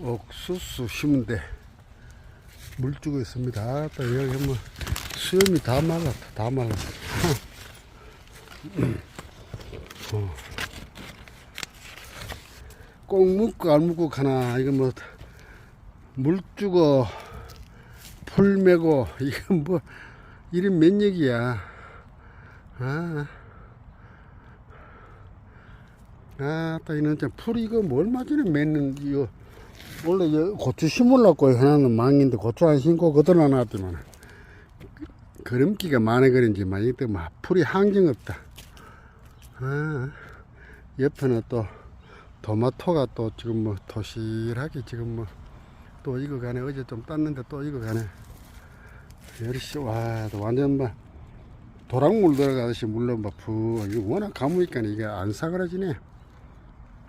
옥수수 심은데 물 주고 있습니다. 또 여기 뭐 수염이 다 말랐다. 다 말랐어. 어. 꼭 묻고 안 묻고 가나 이거 뭐 물 주고 풀 메고 이거 뭐 이름 몇 얘기야. 아. 아, 또 이는 참풀 이거 뭐 얼마 전에 맺는 이거 원래 여- 고추 심으려고 하나는 망인데 고추 안 심고 그대로 놨더만 그름기가 많아 그런지만 이때 막 풀이 한경 없다. 아, 옆에는 또 토마토가 또 지금 뭐 도실하게 지금 뭐 또 이거 가네 어제 좀 땄는데 또 이거 가네 열시 와또 완전 막 도랑물 들어가듯이 물론 막 푸, 이거 워낙 가무니까 이게 안 사그라지네.